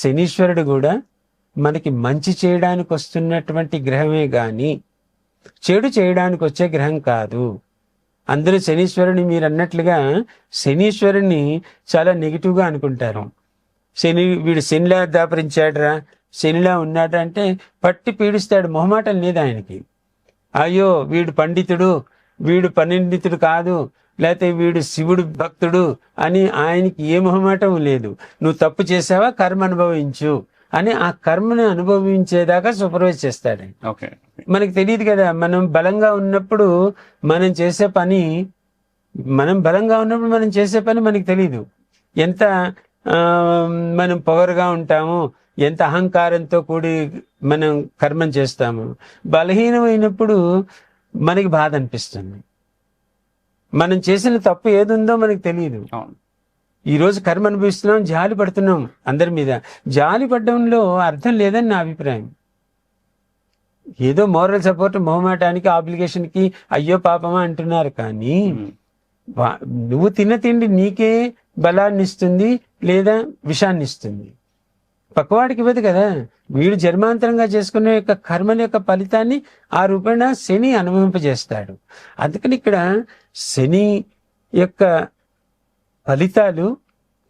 శనీశ్వరుడు కూడా మనకి మంచి చేయడానికి వస్తున్నటువంటి గ్రహమే గాని చెడు చేయడానికి వచ్చే గ్రహం కాదు. అందరూ శనీశ్వరుని మీరు అన్నట్లుగా శనీశ్వరుని చాలా నెగిటివ్గా అనుకుంటారు. శని వీడు శనిలా దాపరించాడురా శనిలా ఉన్నాడు అంటే పట్టి పీడిస్తాడు మొహమాటం లేదు ఆయనకి. అయ్యో వీడు పండితుడు వీడు పండితుడు కాదు లేకపోతే వీడు శివుడు భక్తుడు అని ఆయనకి ఏ మొహమాటం లేదు. నువ్వు తప్పు చేసావా? కర్మ అనుభవించు అని ఆ కర్మను అనుభవించేదాకా సూపర్వైజ్ చేస్తాడు. మనకి తెలియదు కదా మనం బలంగా ఉన్నప్పుడు మనం చేసే పని మనం బలంగా ఉన్నప్పుడు మనం చేసే పని మనకి తెలియదు ఎంత మనం పొగరుగా ఉంటాము ఎంత అహంకారంతో కూడి మనం కర్మం చేస్తాము. బలహీనమైనప్పుడు మనకి బాధ అనిపిస్తుంది. మనం చేసిన తప్పు ఏదుందో మనకి తెలియదు ఈ రోజు కర్మ అనుభవిస్తున్నాం జాలి పడుతున్నాం అందరి మీద. జాలి పడడంలో అర్థం లేదని నా అభిప్రాయం. ఏదో మోరల్ సపోర్ట్ మొహమాటానికి ఆబ్లిగేషన్కి అయ్యో పాపమా అంటున్నారు కానీ నువ్వు తిన్న తిండి నీకే బలాన్ని ఇస్తుంది లేదా విషాన్ని ఇస్తుంది పక్కవాడికి ఇవ్వదు కదా. వీడు జన్మాంతరంగా చేసుకునే యొక్క కర్మల యొక్క ఫలితాన్ని ఆ రూపేణ శని అనుభవింపజేస్తాడు. అందుకని ఇక్కడ శని యొక్క ఫలితాలు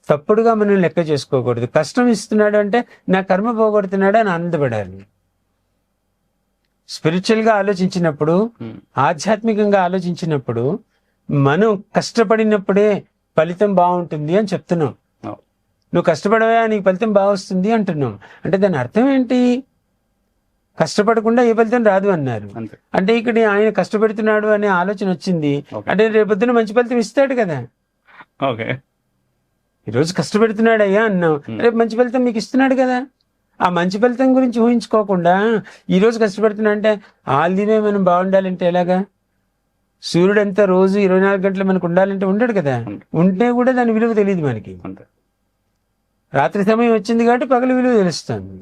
తప్పుడుగా మనం లెక్క చేసుకోకూడదు. కష్టం ఇస్తున్నాడు అంటే నా కర్మ పోగొడుతున్నాడు అని ఆనందపడాలి. స్పిరిచువల్గా ఆలోచించినప్పుడు ఉమ్. ఆధ్యాత్మికంగా ఆలోచించినప్పుడు మనం కష్టపడినప్పుడే ఫలితం బాగుంటుంది అని చెప్తున్నాం. నువ్వు కష్టపడవా నీకు ఫలితం బాగా వస్తుంది అంటున్నాం అంటే దాని అర్థం ఏంటి? కష్టపడకుండా ఏ ఫలితం రాదు అన్నారు. అంతే. అంటే ఇక్కడ ఆయన కష్టపెడుతున్నాడు అనే ఆలోచన వచ్చింది. అంటే రేపొద్దున మంచి ఫలితం ఇస్తాడు కదా. ఓకే. ఈరోజు కష్టపెడుతున్నాడు అయ్యా అన్నాం Hmm. రేపు మంచి ఫలితం మీకు ఇస్తున్నాడు కదా. ఆ మంచి ఫలితం గురించి ఊహించుకోకుండా ఈ రోజు కష్టపడుతున్నా అంటే ఆల్దివే మనం బాగుండాలంటే ఎలాగా? సూర్యుడు ఎంత రోజు ఇరవై నాలుగు గంటలు మనకు ఉండాలంటే ఉండడు కదా. ఉంటే కూడా దాని విలువ తెలియదు మనకి. అంతే. రాత్రి సమయం వచ్చింది కాబట్టి పగల విలువ తెలుస్తుంది.